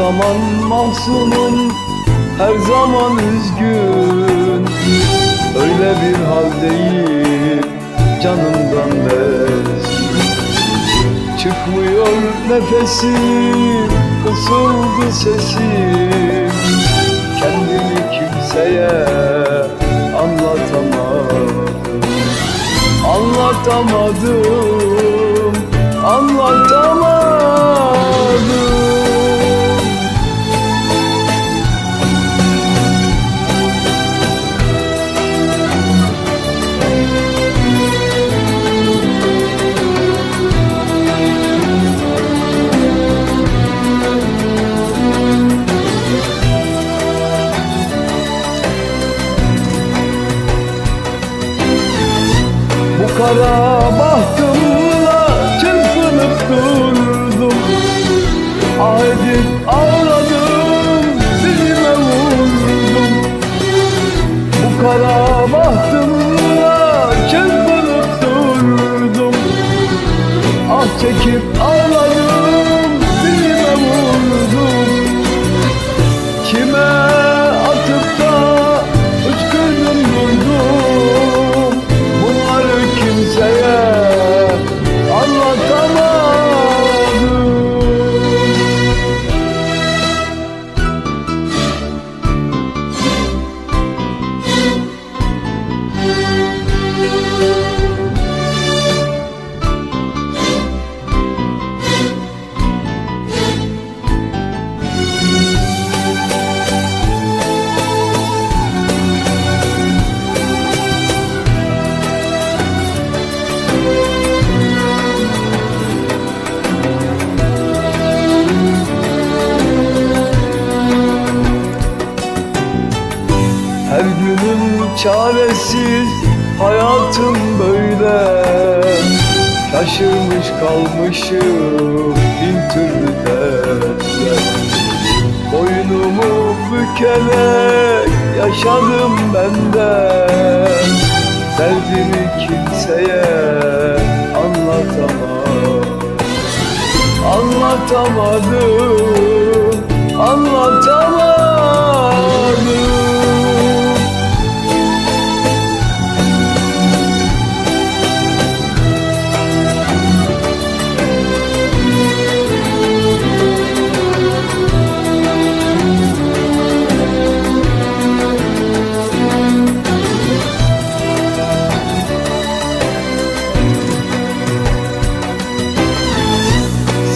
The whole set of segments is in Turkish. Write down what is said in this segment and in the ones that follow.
zaman mahzunum Her zaman üzgün. Öyle bir haldeyim Canımdan bezgin Çıkmıyor nefesim Kısıldı sesim. Kendimi kimseye anlatamadım. Anlatamadım Anlatamadım kara bahtımla çırpınıp durdum. Ah edip Her günüm çaresiz hayatım böyle. Şaşırmış kalmışım bin türlü dertler. Boynumu bükerek yaşadım ben de Derdimi kimseye anlatamam. Anlatamadım, anlatamadım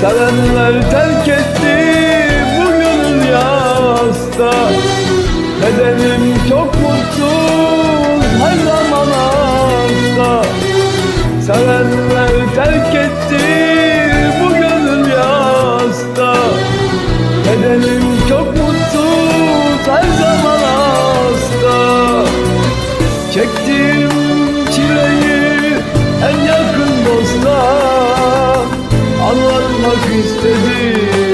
Sevenler terk etti bu gönül yasta. Bedenim çok mutsuz her zaman hasta. Sevenler terk etti bu gönül yasta. Bedenim çok mutsuz her zaman hasta. Çektiğim Anlatmak istedim